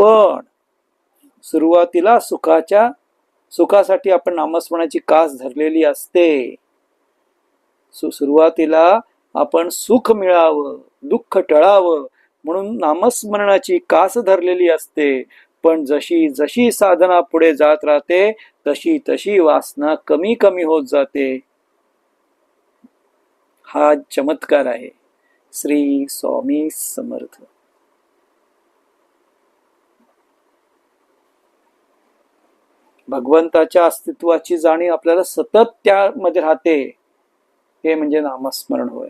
पण सुरुवातीला सुखाच्या सुखासाठी आपण नामस्मरणाची कास धरलेली असते. सुरुवातीला आपण सुख मिळावं दुःख टळावं म्हणून नामस्मरणाची कास धरलेली असते. पण जशी जशी साधना पुढे जात राहते तशी तशी वासना कमी कमी होत जाते. हा चमत्कार आहे. श्री स्वामी समर्थ. भगवंताच्या अस्तित्वाची जाणीव आपल्याला सतत त्यामध्ये राहते हे म्हणजे नामस्मरण होय.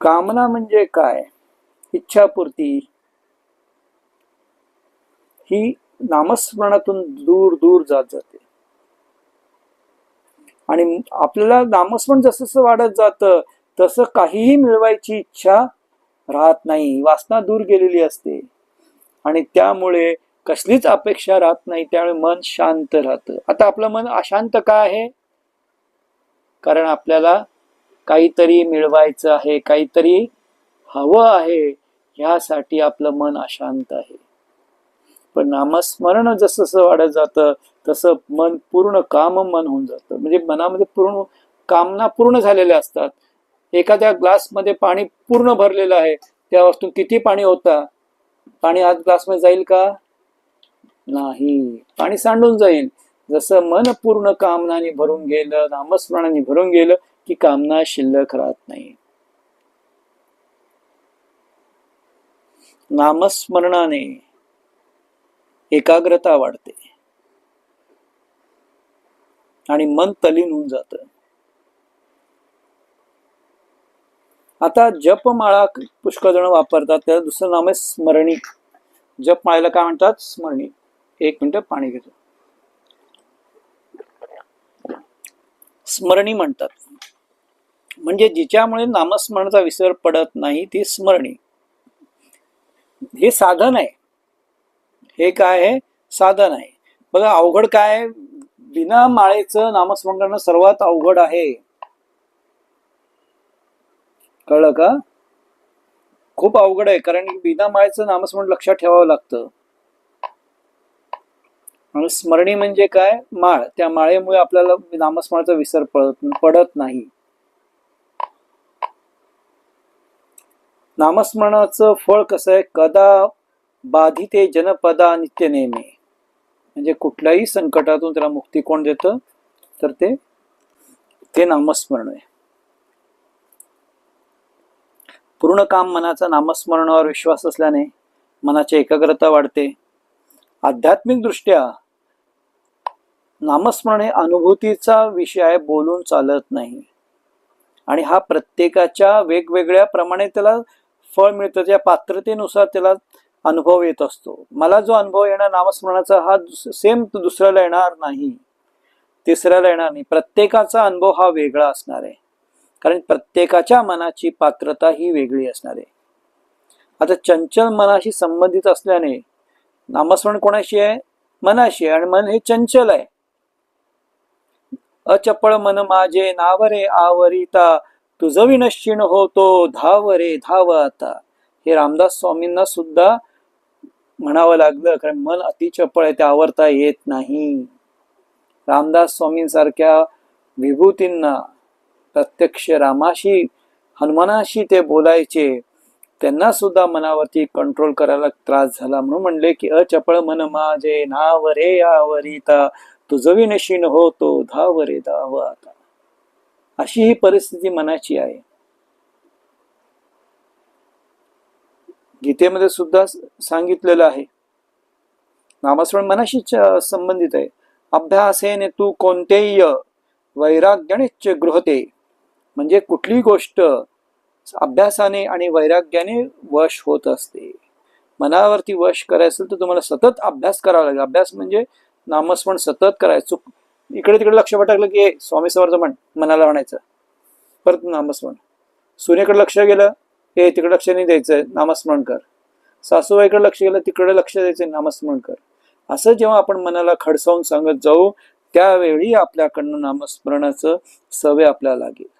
कामना म्हणजे काय? इच्छापूर्ती. ही नामस्मरणातून दूर दूर जात जाते. आणि आपल्याला नामस्मरण जसं जसं वाढत जातं तसं काहीही मिळवायची इच्छा राहत नाही. वासना दूर गेलेली असते. आणि त्यामुळे कसलीच अपेक्षा राहत नाही त्यामुळे मन शांत राहतं. आता आपलं मन अशांत का आहे? कारण आपल्याला काहीतरी मिळवायचं आहे काहीतरी हवं आहे ह्यासाठी आपलं मन अशांत आहे. पण नामस्मरण जसं जसं वाढत जातं तसं मन पूर्ण काम मन होऊन जातं. म्हणजे मनामध्ये पूर्ण कामना पूर्ण झालेल्या असतात. एखाद्या ग्लासमध्ये पाणी पूर्ण भरलेलं आहे त्या वस्तू किती पाणी होता? पाणी आत ग्लासमध्ये जाईल का? नाही. पाणी सांडून जाईल. जसं मन पूर्ण कामनाने भरून गेलं नामस्मरणाने भरून गेलं की कामना शिल्लक राहत नाही. नामस्मरणाने एकाग्रता वाढते. आणि मन तलीन होऊन जात. आता जपमाळा पुष्कळ जण वापरतात त्याला दुसरं नाव आहे स्मरणी. जपमाळेला काय म्हणतात? स्मरणी. एक मिनिट पाणी घेतो. स्मरणी म्हणतात. म्हणजे जिच्यामुळे नामस्मरणाचा विसर पडत नाही ती स्मरणी. हे साधन आहे. हे काय आहे? साधन आहे. बघा अवघड काय बिना माळेचं नामस्मरण करणं सर्वात अवघड आहे. कळलं का? खूप अवघड आहे कारण बिना माळेचं नामस्मरण लक्षात ठेवावं लागतं. आणि स्मरणी म्हणजे काय? माळ. त्या माळेमुळे आपल्याला नामस्मरणाचा विसर पडत पडत नाही. नामस्मरणाचं फळ कसं आहे? कदा बाधिते जनपदा नित्य नेमे. म्हणजे कुठल्याही संकटातून त्याला मुक्ती कोण देतं? तर ते ते नामस्मरण आहे. पूर्ण काम मनाचा नामस्मरणावर विश्वास असल्याने मनाची एकाग्रता वाढते. आध्यात्मिकदृष्ट्या नामस्मरण हे अनुभूतीचा विषय आहे बोलून चालत नाही. आणि हा प्रत्येकाच्या वेगवेगळ्या प्रमाणे त्याला फळ मिळतं त्या पात्रतेनुसार त्याला अनुभव येत असतो. मला जो अनुभव येणार नामस्मरणाचा हा सेम दुसऱ्याला येणार नाही. तिसऱ्याला येणार नाही. प्रत्येकाचा अनुभव हा वेगळा असणार आहे. कारण प्रत्येकाच्या मनाची पात्रता ही वेगळी असणार आहे. आता चंचल मनाशी संबंधित असल्याने नामस्मरण कोणाशी आहे? मनाशी आहे. आणि मन हे चंचल आहे. अचपळ मन माझे नावरे आवरिता तुझ विनश्चिण होतो धाव रे धाव आता हे रामदास स्वामींना सुद्धा म्हणावं लागलं कारण मन अति चपळ आहे ते आवरता येत नाही. रामदास स्वामींसारख्या विभूतींना प्रत्यक्ष रामाशी हनुमानाशी ते बोलायचे त्यांना सुद्धा मनावरती कंट्रोल करायला त्रास झाला. म्हणून म्हणले की अचपळ मन माझे नाव रे आवरिता तुझवी नशीन होतो धाव रे धाव आता अशी ही परिस्थिती मनाची आहे. गीतेमध्ये सुद्धा सांगितलेलं आहे. नामस्मरण मनाशी च- संबंधित आहे. अभ्यासेने तू कोणतेही वैराग्याने गृहते. म्हणजे कुठली गोष्ट अभ्यासाने आणि वैराग्याने वश होत असते. मनावरती वश करायचं असेल तर तुम्हाला सतत अभ्यास करावा लागेल. अभ्यास म्हणजे नामस्मरण सतत करायचं. चुक इकडे तिकडे लक्ष भटकलं की स्वामी समर्थ म्हण मनाला म्हणायचं. परत नामस्मरण. सूर्याकडे लक्ष गेलं हे तिकडे लक्ष नाही द्यायचं नामस्मरण कर. सासूबाईकडे लक्ष गेलं तिकडे लक्ष द्यायचं नामस्मरण कर. असं जेव्हा आपण मनाला खडसावून सांगत जाऊ त्यावेळी आपल्याकडनं नामस्मरणाचं सवय आपल्याला लागेल.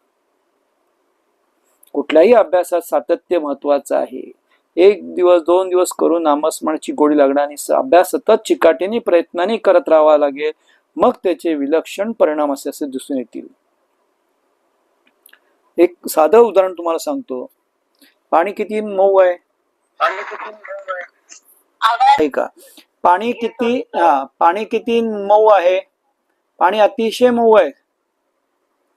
कुठल्याही अभ्यासात सातत्य महत्वाचं आहे. एक दिवस दोन दिवस करून नामस्मरणाची गोडी लागणार आणि अभ्यास सतत चिकाटीने प्रयत्नाने करत राहावा लागेल. मग त्याचे विलक्षण परिणाम असे असे दिसून येतील. एक साधं उदाहरण तुम्हाला सांगतो. पाणी किती मऊ आहे? आहे का? पाणी किती हा पाणी किती मऊ आहे? पाणी अतिशय मऊ आहे.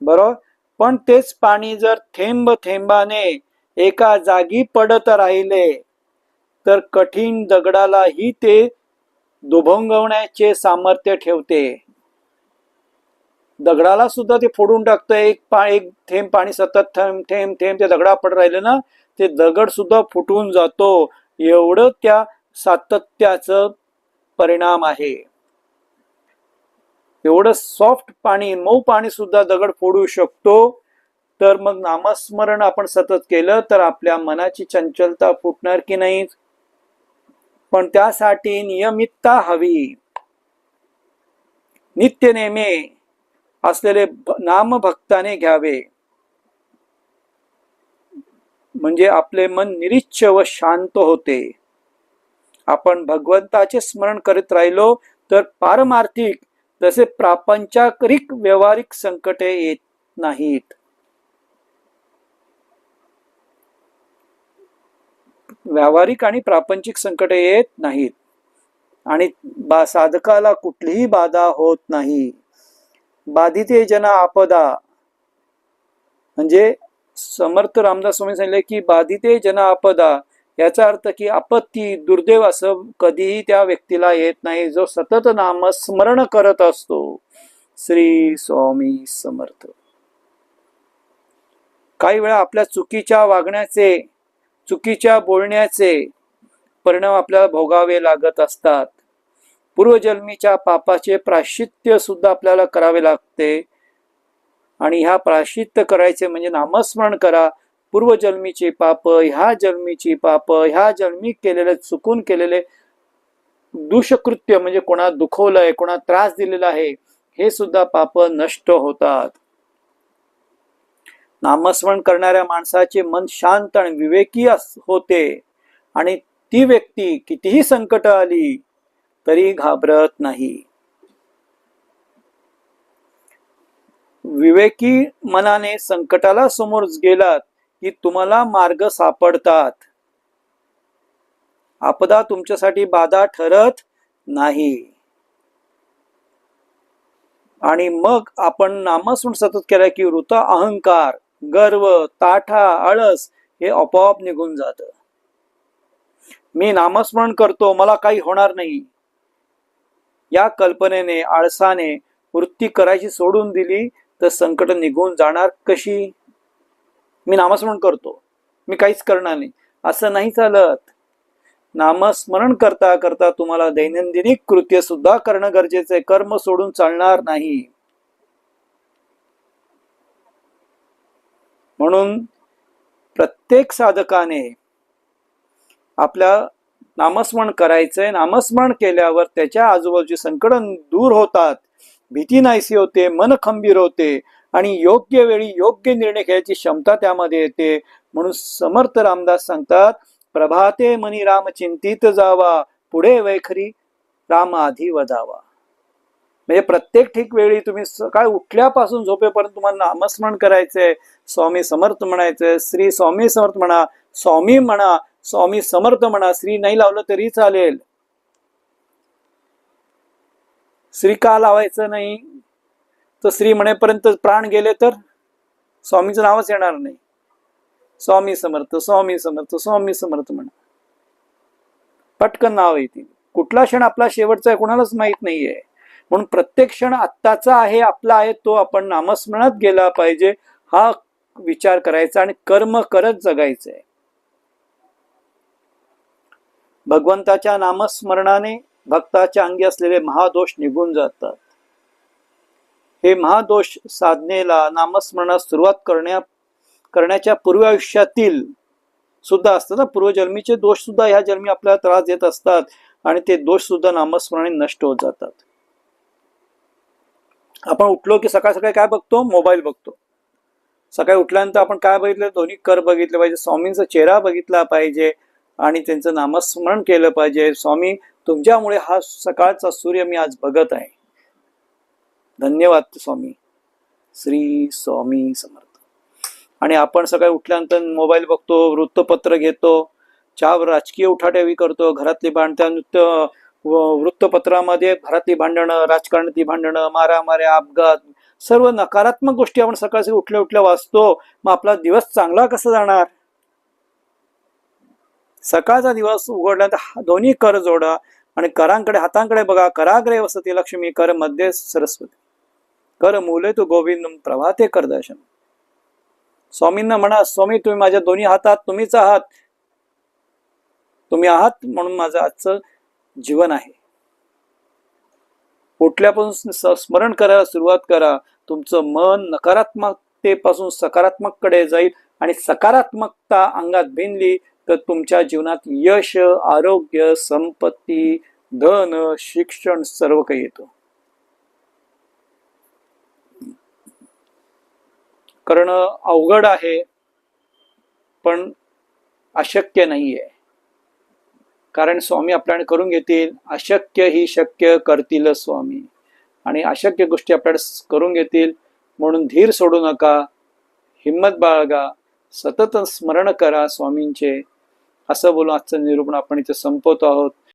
बरोबर? पण तेच पाणी जर थेंब थेंबाने एका जागी पडत राहिले तर कठीण दगडालाही ते दुभंगवण्याचे सामर्थ्य ठेवते. दगडाला सुद्धा ते फोडून टाकतं. एक पा एक थेंब पाणी सतत थेंब थेंब थेंब ते दगडा पड राहिले ना ते दगड सुद्धा फुटून जातो. एवढं त्या सातत्याचं परिणाम आहे. एवढं सॉफ्ट पाणी मऊ पाणी सुद्धा दगड फोडू शकतो. तर मग नामस्मरण आपण सतत केलं तर आपल्या मनाची चंचलता फुटणार की नाही? पण त्यासाठी नियमितता हवी. नित्य नेमे असलेले नाम नामभक्ताने घ्यावे. म्हणजे आपले मन निरीच्छ व शांत होते. आपण भगवंताचे स्मरण करीत राहिलो तर पारमार्थिक तसे प्रापंचाकरिक व्यवहारिक संकटे येत नाहीत. व्यावहारिक आणि प्रापंचिक संकटे येत नाहीत. आणि बा साधकाला कुठलीही बाधा होत नाही. बाधिते जन आपदा. म्हणजे समर्थ रामदास स्वामी सांगितले की बाधिते जन आपदा याचा अर्थ की आपत्ती दुर्दैव असं कधीही त्या व्यक्तीला येत नाही जो सतत नामस्मरण करत असतो. श्री स्वामी समर्थ. काही वेळा आपल्या चुकीच्या वागण्याचे चुकीच्या बोलण्याचे परिणाम आपल्याला भोगावे लागत असतात. पूर्वजन्मीच्या पापाचे प्राश्चित्य सुद्धा आपल्याला करावे लागते. आणि ह्या प्राश्चित्य करायचे म्हणजे नामस्मरण करा पूर्वजन्मीची पाप ह्या जन्मीची पाप ह्या जन्मी केलेले चुकून केलेले दुष्कृत्य म्हणजे कोणा दुखवलंय कोणा त्रास दिलेला आहे हे सुद्धा पाप नष्ट होतात. नामस्मरण करणाऱ्या माणसाचे मन शांत आणि विवेकी होते. आणि ती व्यक्ती कितीही संकट आली तरी घाबरत नाही. विवेकी मनाने संकटाला समोर गेलात की तुम्हाला मार्ग सापडतात. आपदा तुमच्यासाठी बाधा ठरत नाही. आणि मग आपण नामस्मरण सतत केलं की वृत अहंकार गर्व ताठा आळस हे आपोआप निघून जात. मी नामस्मरण करतो मला काही होणार नाही. या कल्पनेने आळसाने वृत्ती करायची सोडून दिली तर संकट निघून जाणार कशी? मी नामस्मरण करतो. मी काहीच करणार नाही. असं नाही चालत. नामस्मरण करता करता तुम्हाला दैनंदिनिक कृत्य सुद्धा करणं गरजेचं आहे. कर्म सोडून चालणार नाही. म्हणून प्रत्येक साधकाने आपल्या नामस्मरण करायचंय. नामस्मरण केल्यावर त्याच्या आजूबाजूची संकट दूर होतात. भीती नाहीशी होते. मन खंबीर होते. आणि योग्य वेळी योग्य निर्णय घ्यायची क्षमता त्यामध्ये येते. म्हणून समर्थ रामदास सांगतात प्रभाते मनी राम चिंतित जावा पुढे वैखरी राम आधी वदावा म्हणजे प्रत्येक ठीक वेळी तुम्ही सकाळ उठल्यापासून झोपेपर्यंत तुम्हाला नामस्मरण करायचंय. स्वामी समर्थ म्हणायचंय श्री स्वामी समर्थ म्हणा स्वामी म्हणा स्वामी समर्थ म्हणा श्री नाही लावलं तरी चालेल. श्री का लावायचं नाही? तर श्री म्हणेपर्यंत प्राण गेले तर स्वामीचं नावच येणार नाही. स्वामी समर्थ स्वामी समर्थ स्वामी समर्थ म्हणा. पटकन नाव येतील कुठला क्षण आपला शेवटचा आहे कुणालाच माहीत नाहीये. म्हणून प्रत्येक क्षण आत्ताचा आहे आपला आहे तो आपण नामस्मरणात गेला पाहिजे हा विचार करायचा आणि कर्म करत जगायचंय भगवंताच्या नामस्मरणाने भक्ताच्या अंगी असलेले महादोष निघून जातात. हे महादोष साधनेला नामस्मरणास सुरुवात करण्या करण्याच्या पूर्व आयुष्यातील सुद्धा असतात ना पूर्वजन्मीचे दोष सुद्धा ह्या जन्मी आपल्याला त्रास देत असतात आणि ते दोष सुद्धा नामस्मरणे नष्ट होत जातात. आपण उठलो की सकाळ सकाळी काय बघतो? मोबाईल बघतो. सकाळी उठल्यानंतर आपण काय बघितलं? दोन्ही कर बघितले पाहिजे. स्वामींचा चेहरा बघितला पाहिजे आणि त्यांचं नामस्मरण केलं पाहिजे. स्वामी तुमच्यामुळे हा सकाळचा सूर्य मी आज बघत आहे. धन्यवाद स्वामी. श्री स्वामी समर्थ. आणि आपण सकाळी उठल्यानंतर मोबाईल बघतो वृत्तपत्र घेतो चार राजकीय उठाठेवी करतो घरातली भांडत्या नृत्य वृत्तपत्रामध्ये घरातली भांडणं राजकारणातली भांडणं मारामाऱ्या अपघात सर्व नकारात्मक गोष्टी आपण सकाळी उठल्या उठल्या वाचतो. मग आपला दिवस चांगला कसा जाणार? सकाळचा दिवस उघडल्यानंतर दोन्ही कर जोडा आणि करांकडे हातांकडे बघा. कराग्रे वसती लक्ष्मी कर मध्ये सरस्वती. कर मुले तू गोविंद प्रभाते कर दर्शन. स्वामींना म्हणा स्वामी तुम्ही माझ्या दोन्ही हातात तुम्हीच आहात. तुम्ही आहात म्हणून माझं आजचं जीवन आहे. उठल्यापासून स्मरण करायला सुरुवात करा. तुमचं मन नकारात्मकतेपासून सकारात्मककडे जाईल आणि सकारात्मकता अंगात भिनली तर तुमच्या जीवनात यश आरोग्य संपत्ती धन शिक्षण सर्व काही येतं. करणं अवघड आहे पण अशक्य नाही आहे कारण स्वामी आपल्याकडे करून घेतील अशक्य ही शक्य करतील स्वामी. आणि अशक्य गोष्टी आपल्याकडे करून घेतील म्हणून धीर सोडू नका हिंमत बाळगा सतत स्मरण करा स्वामींचे. असं बोलून आजचं निरूपण आपण इथे संपवतो आहोत.